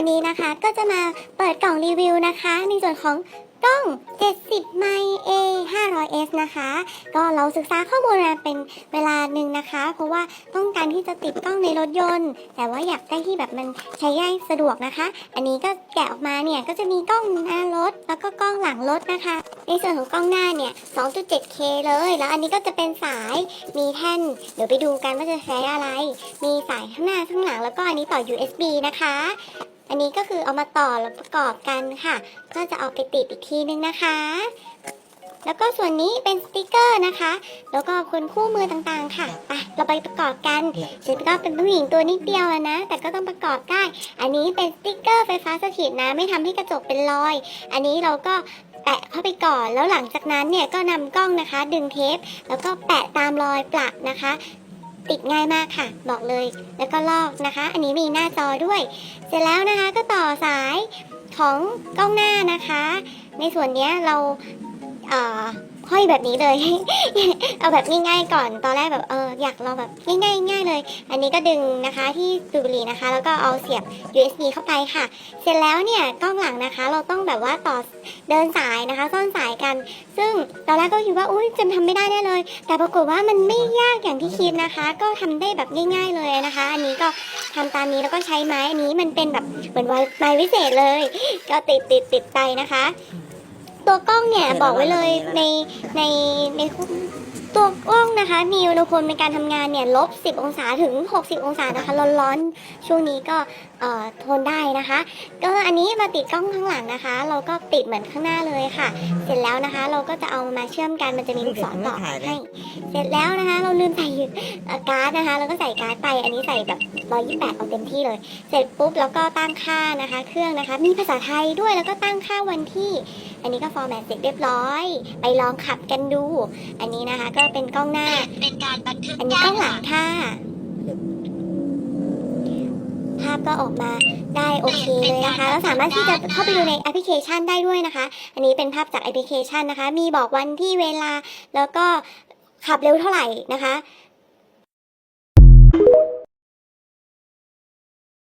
วันนี้นะคะก็จะมาเปิดกล่องรีวิวนะคะ ในส่วนของกล้อง 70 ไมล์ A 500s นะคะ ก็เราศึกษาข้อมูลมาเป็นเวลาหนึ่งนะคะ เพราะว่าต้องการที่จะติดกล้องในรถยนต์ แต่ว่าอยากได้ที่แบบมันใช้ง่ายสะดวกนะคะ อันนี้ก็แกะออกมาเนี่ย ก็จะมีกล้องหน้ารถ แล้วก็กล้องหลังรถนะคะ ในส่วนของกล้องหน้าเนี่ย 2.7K เลย แล้วอันนี้ก็จะเป็นสาย มีแท่น เดี๋ยวไปดูกันว่าจะใช้อะไร มีสายข้างหน้าข้างหลัง แล้วก็อันนี้ต่อ USB นะคะ อันนี้ก็คือเอามาต่อแล้วประกอบกันค่ะ ก็จะเอาไปติดอีกทีนึงนะคะ แล้วก็ส่วนนี้เป็นสติกเกอร์นะคะ แล้วก็คนคู่มือต่างๆค่ะไปเราไปประกอบกันฉันก็เป็นผู้หญิงตัวนิดเดียวนะ แต่ก็ต้องประกอบได้ อันนี้เป็นสติกเกอร์ไฟฟ้าสถิตนะ ไม่ทำให้กระจกเป็นรอย อันนี้เราก็แปะเข้าไปก่อนแล้วหลังจากนั้นเนี่ยก็นำกล้องนะคะ ดึงเทป แล้วก็แปะตามรอยปลักนะคะ ติดง่ายมากค่ะ บอกเลย แล้วก็ลอกนะคะ อันนี้มีหน้าจอด้วย เสร็จแล้วนะคะก็ต่อสายของกล้องหน้านะคะ ในส่วนนี้เรา ห้อยแบบนี้เลย เอาแบบง่ายๆก่อน ตอนแรกแบบเอออยากเราแบบง่ายๆง่ายเลย อันนี้ก็ดึงนะคะที่ดูบุรีนะคะ แล้วก็เอาเสียบ USB เข้าไปค่ะ เสร็จแล้วเนี่ยกล้องหลังนะคะ เราต้องแบบว่าต่อเดินสายนะคะ ซ่อนสายกัน ซึ่งตอนแรกก็คิดว่าอุ้ยจะทำไม่ได้แน่เลย แต่ปรากฏว่ามันไม่ยากอย่างที่คิดนะคะ ก็ทำได้แบบง่าย ๆเลยนะคะ อันนี้ก็ทำตามนี้แล้วก็ใช้ไม้อันนี้มันเป็นแบบเหมือนไม้วิเศษเลย ก็ติดติดติดไปนะคะ ตัวกล้องเนี่ยบอกไว้เลยในในในตัวกล้องนะคะ มีอุณหภูมิในการทำงานเนี่ยลบ 10 องศาถึง 60 องศานะคะร้อนๆช่วงนี้ก็เอ่อทนได้นะคะ ก็อันนี้มาติดกล้องข้างหลังนะคะ เราก็ติดเหมือนข้างหน้าเลยค่ะ เสร็จแล้วนะคะ เราก็จะเอามาเชื่อมกันมันจะมีลูกศรต่อให้เสร็จแล้วนะคะ เราลืมใส่เอ่อการ์ดนะคะแล้วก็ใส่การ์ดไปอันนี้ใส่แบบ128เอาเต็มที่เลย เสร็จปุ๊บแล้วก็ตั้งค่านะคะ เครื่องนะคะ มีภาษาไทยด้วยแล้วก็ตั้งค่าวันที่ อันนี้ก็ฟอร์แมตเสร็จเรียบร้อย ไปลองขับกันดู อันนี้นะคะ ก็เป็นกล้องหน้า เป็นการบันทึกอันนี้กล้องหลังค่ะ ภาพก็ออกมาได้โอเคเลยนะคะแล้วสามารถที่จะเข้าไปดูในแอปพลิเคชันได้ด้วยนะคะ อันนี้เป็นภาพจากแอปพลิเคชันนะคะ มีบอกวันที่เวลาแล้วก็ขับเร็วเท่าไหร่นะคะ